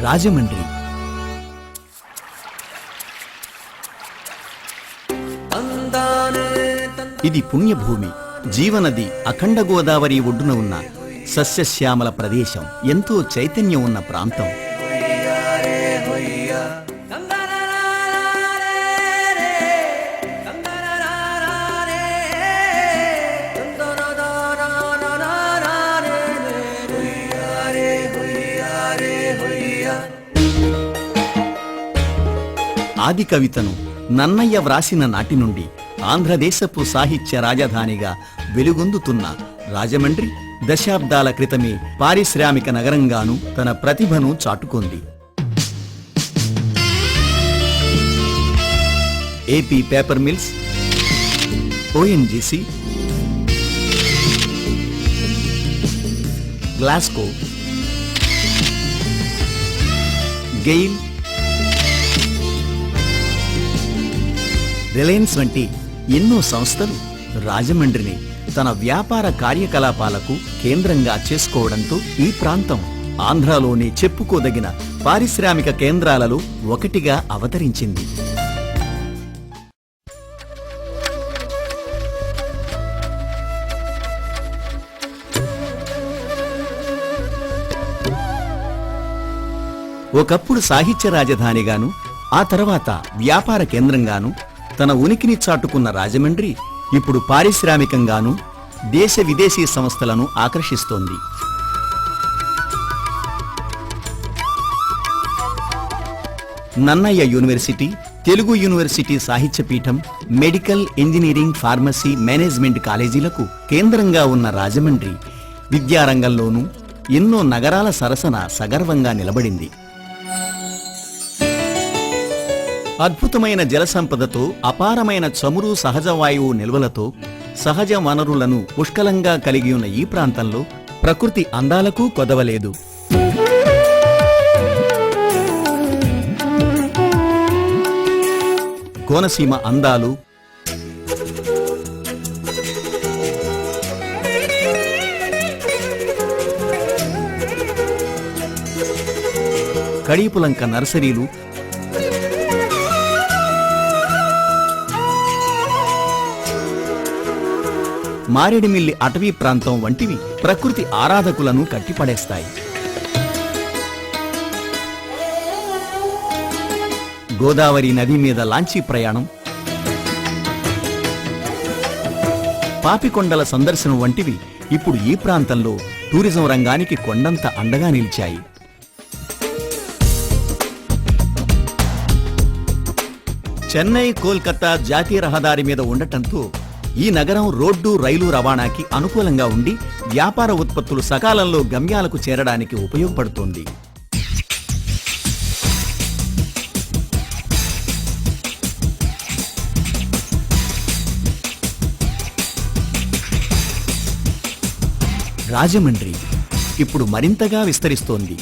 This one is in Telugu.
రాజమండ్రి. ఇది పుణ్యభూమి. జీవనది అఖండ గోదావరి ఒడ్డున ఉన్న సస్యశ్యామల ప్రదేశం. ఎంతో చైతన్యం ఉన్న ప్రాంతం. ఆది కవితను నన్నయ్య వ్రాసిన నాటి నుండి ఆంధ్రదేశపు సాహిత్య రాజధానిగా వెలుగొందుతున్న రాజమండ్రి దశాబ్దాల క్రితమే పారిశ్రామిక నగరంగాను తన ప్రతిభను చాటుకుంది. AP paper mills ONGC Glasgow GAIL Reliance వంటి ఎన్నో సంస్థలు రాజమండ్రిని తన వ్యాపార కార్యకలాపాలకు కేంద్రంగా చేసుకోవడంతో ఈ ప్రాంతం ఆంధ్రాలోని చెప్పుకోదగిన పారిశ్రామిక కేంద్రాలలో ఒకటిగా అవతరించింది. ఒకప్పుడు సాహిత్య రాజధానిగాను ఆ తర్వాత వ్యాపార కేంద్రంగాను తన ఉనికిని చాటుకున్న రాజమండ్రి ఇప్పుడు పారిశ్రామికంగాను దేశ విదేశీ సంస్థలను ఆకర్షిస్తోంది. నన్నయ్య యూనివర్సిటీ తెలుగు యూనివర్సిటీ సాహిత్య పీఠం మెడికల్ ఇంజనీరింగ్ ఫార్మసీ మేనేజ్మెంట్ కాలేజీలకు కేంద్రంగా ఉన్న రాజమండ్రి విద్యారంగంలోనూ ఎన్నో నగరాల సరసన సగర్వంగా నిలబడింది. అద్భుతమైన జల సంపదతో అపారమైన చమురు సహజ వాయువు నిల్వలతో సహజ వనరులను పుష్కలంగా కలిగి ఉన్న ఈ ప్రాంతంలో ప్రకృతి అందాలకు కొదవలేదు. కోనసీమ అందాలు కడీపులంక నర్సరీలు మారేడుమిల్లి అటవీ ప్రాంతం వంటివి ప్రకృతి ఆరాధకులను కట్టిపడేస్తాయి. గోదావరి నది మీద లాంచీ ప్రయాణం. పాపికొండల సందర్శనం వంటివి ఇప్పుడు ఈ ప్రాంతంలో టూరిజం రంగానికి కొండంత అండగా నిలిచాయి. చెన్నై కోల్కతా జాతీయ రహదారి మీద ఉండటంతో ఈ నగరం రోడ్డు రైలు రవాణాకి అనుకూలంగా ఉండి వ్యాపార ఉత్పత్తులు సకాలంలో గమ్యాలకు చేరడానికి ఉపయోగపడుతోంది. రాజమండ్రి ఇప్పుడు మరింతగా విస్తరిస్తోంది.